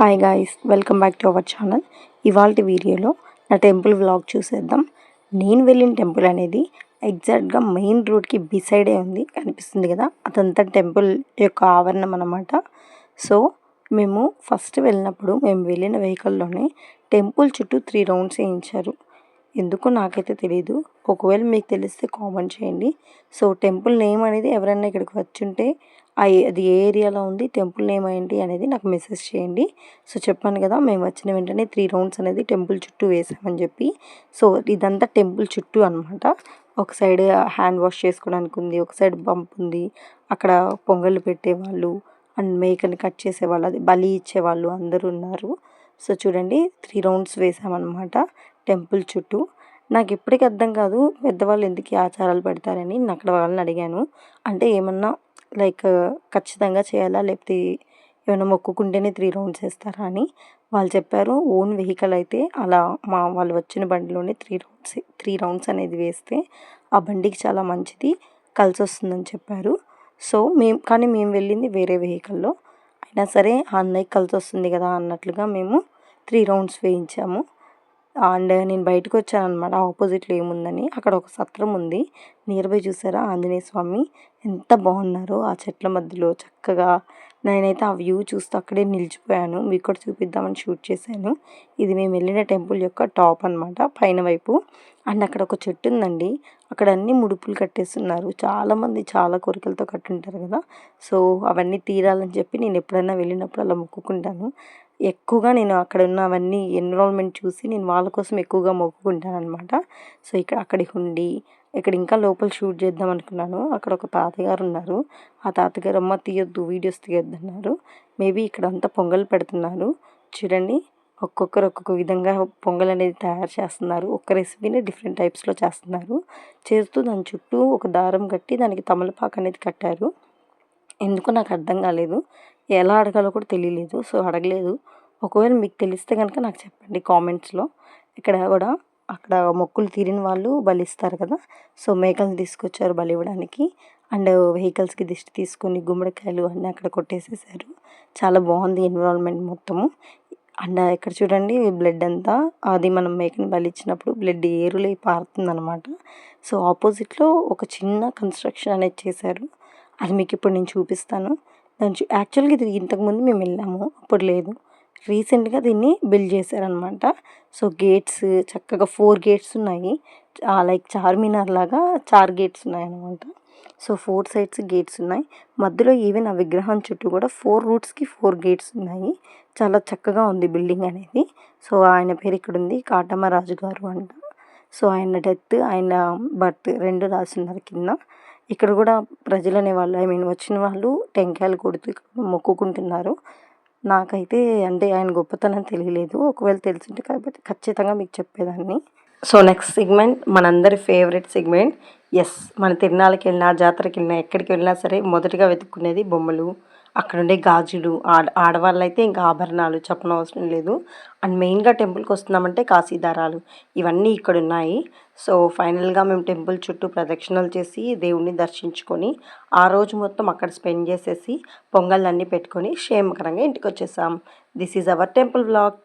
Hi guys welcome back to our channel ఇవాళ వీడియోలో నా టెంపుల్ వ్లాగ్ చూసేద్దాం. నేను వెళ్ళిన టెంపుల్ అనేది ఎగ్జాక్ట్గా మెయిన్ రోడ్కి బిసైడే ఉంది కనిపిస్తుంది కదా? అదంతా టెంపుల్ యొక్క ఆవరణం అన్నమాట. సో మేము ఫస్ట్ వెళ్ళినప్పుడు మేము వెళ్ళిన వెహికల్లోనే టెంపుల్ చుట్టూ త్రీ రౌండ్స్ వేయించారు. ఎందుకో నాకైతే తెలియదు ఒకవేళ మీకు తెలిస్తే కామెంట్ చేయండి. సో టెంపుల్ నేమ్ అనేది ఎవరైనా ఇక్కడికి వచ్చి ఉంటే అది ఏ ఏరియాలో ఉంది టెంపుల్ నేమ్ ఏంటి అనేది నాకు మెసేజ్ చేయండి. సో చెప్పాను కదా మేము వచ్చిన వెంటనే త్రీ రౌండ్స్ అనేది టెంపుల్ చుట్టూ వేసామని చెప్పి. సో ఇదంతా టెంపుల్ చుట్టూ అనమాట ఒక సైడ్ హ్యాండ్ వాష్ చేసుకోవడానికి ఉంది ఒక సైడ్ బంప్ ఉంది అక్కడ పొంగళ్ళు పెట్టేవాళ్ళు అండ్ మేకని కట్ చేసేవాళ్ళు అది బలి ఇచ్చేవాళ్ళు అందరూ ఉన్నారు. సో చూడండి త్రీ రౌండ్స్ వేసామన్నమాట టెంపుల్ చుట్టూ. నాకు ఇప్పటికీ అర్థం కాదు పెద్దవాళ్ళు ఎందుకు ఆచారాలు పెడతారని నేను అక్కడ వాళ్ళని అడిగాను. అంటే ఏమన్నా లైక్ ఖచ్చితంగా చేయాలా? లేకపోతే ఏమైనా మొక్కుకుంటేనే త్రీ రౌండ్స్ వేస్తారా అని వాళ్ళు చెప్పారు. ఓన్ వెహికల్ అయితే అలా మా వాళ్ళు వచ్చిన బండిలోనే త్రీ రౌండ్స్ త్రీ రౌండ్స్ అనేది వేస్తే ఆ బండికి చాలా మంచిది కలిసి వస్తుందని చెప్పారు. సో మేము కానీ మేము వెళ్ళింది వేరే వెహికల్లో. అయినా సరే ఆ అన్నయ్యకి కలిసి వస్తుంది కదా అన్నట్లుగా మేము త్రీ రౌండ్స్ వేయించాము. అండ్ నేను బయటకు వచ్చాను అనమాట ఆపోజిట్లో ఏముందని. అక్కడ ఒక సత్రం ఉంది. నియర్ బై చూసారా? ఆంజనేయ స్వామి. ఎంత బాగున్నారో ఆ చెట్ల మధ్యలో. చక్కగా నేనైతే ఆ వ్యూ చూస్తూ అక్కడే నిలిచిపోయాను. మీకు కూడా చూపిద్దామని షూట్ చేశాను. ఇది మేము వెళ్ళిన టెంపుల్ యొక్క టాప్ అనమాట పైన వైపు. అండ్ అక్కడ ఒక చెట్టు ఉందండి. అక్కడ అన్ని ముడుపులు కట్టేస్తున్నారు. చాలామంది చాలా కోరికలతో కట్టుంటారు కదా. సో అవన్నీ తీరాలని చెప్పి నేను ఎప్పుడైనా వెళ్ళినప్పుడు అలా మొక్కుకుంటాను. ఎక్కువగా నేను అక్కడ ఉన్న అవన్నీ ఎన్విరాన్మెంట్ చూసి నేను వాళ్ళ కోసం ఎక్కువగా మొక్కుకుంటాను అనమాట సో ఇక్కడ అక్కడికి ఉండి ఇక్కడ ఇంకా లోపల షూట్ చేద్దాం అనుకున్నాను. అక్కడ ఒక తాతగారు ఉన్నారు. ఆ తాతగారు అమ్మ తీయొద్దు వీడియోస్ తీయొద్దు అన్నారు మేబీ ఇక్కడ అంతా పొంగల్ పెడుతున్నారు. చూడండి ఒక్కొక్కరు ఒక్కొక్క విధంగా పొంగల్ అనేది తయారు చేస్తున్నారు. ఒక్క రెసిపీని డిఫరెంట్ టైప్స్లో చేస్తున్నారు. చేస్తూ దాని చుట్టూ ఒక దారం కట్టి దానికి తమలపాకు అనేది కట్టారు. ఎందుకో నాకు అర్థం కాలేదు. ఎలా అడగాలో కూడా తెలియలేదు. సో అడగలేదు. ఒకవేళ మీకు తెలిస్తే కనుక నాకు చెప్పండి కామెంట్స్లో. ఇక్కడ కూడా అక్కడ మొక్కులు తీరిన వాళ్ళు బలిస్తారు కదా. సో మేకలు తీసుకొచ్చారు బలి ఇవ్వడానికి. అండ్ వెహికల్స్కి దిష్టి తీసుకొని గుమ్మడికాయలు అన్నీ అక్కడ కొట్టేసేసారు. చాలా బాగుంది ఎన్విరాన్మెంట్ మొత్తము. అండ్ ఇక్కడ చూడండి బ్లడ్ అంతా. అది మనం మేకని బలిచ్చినప్పుడు బ్లడ్ ఏరులే పారుతుందనమాట సో ఆపోజిట్లో ఒక చిన్న కన్స్ట్రక్షన్ అనేది చేశారు. అది మీకు ఇప్పుడు నేను చూపిస్తాను. దాని యాక్చువల్గా ఇది ఇంతకుముందు మేము వెళ్ళాము అప్పుడు లేదు. రీసెంట్గా దీన్ని బిల్డ్ చేశారనమాట సో గేట్స్ చక్కగా ఫోర్ గేట్స్ ఉన్నాయి. లైక్ చార్మినార్ లాగా చార్ గేట్స్ ఉన్నాయి అనమాట సో ఫోర్ సైడ్స్ గేట్స్ ఉన్నాయి. మధ్యలో ఈవెన్ ఆ విగ్రహం చుట్టూ కూడా ఫోర్ రూట్స్కి ఫోర్ గేట్స్ ఉన్నాయి. చాలా చక్కగా ఉంది బిల్డింగ్ అనేది. సో ఆయన పేరు ఇక్కడ ఉంది కాటమరాజు గారు అంట. సో ఆయన డెత్ ఆయన బర్త్ రెండు రాసున్నారు కింద. ఇక్కడ కూడా ప్రజలు అనేవాళ్ళు ఐ మీన్ వచ్చిన వాళ్ళు టెంకాయలు కొడుతూ మొక్కుకుంటున్నారు. నాకైతే అంటే ఆయన గొప్పతనం తెలియలేదు. ఒకవేళ తెలిసింటే కాబట్టి ఖచ్చితంగా మీకు చెప్పేదాన్ని. సో నెక్స్ట్ సెగ్మెంట్ మనందరి ఫేవరెట్ సెగ్మెంట్ ఎస్ మన తిరునాళ్ళకి వెళ్ళినా జాతరకి వెళ్ళినా ఎక్కడికి వెళ్ళినా సరే మొదటిగా వెతుక్కునేది బొమ్మలు. అక్కడుండే గాజులు ఆడ ఆడవాళ్ళు అయితే ఇంకా ఆభరణాలు చెప్పనవసరం అవసరం లేదు. అండ్ మెయిన్గా టెంపుల్కి వస్తున్నామంటే కాశీదారాలు ఇవన్నీ ఇక్కడ ఉన్నాయి సో ఫైనల్గా మేము టెంపుల్ చుట్టూ ప్రదక్షిణలు చేసి దేవుణ్ణి దర్శించుకొని ఆ రోజు మొత్తం అక్కడ స్పెండ్ చేసేసి పొంగళ్ళన్నీ పెట్టుకొని క్షేమకరంగా ఇంటికి వచ్చేసాం this is our temple blog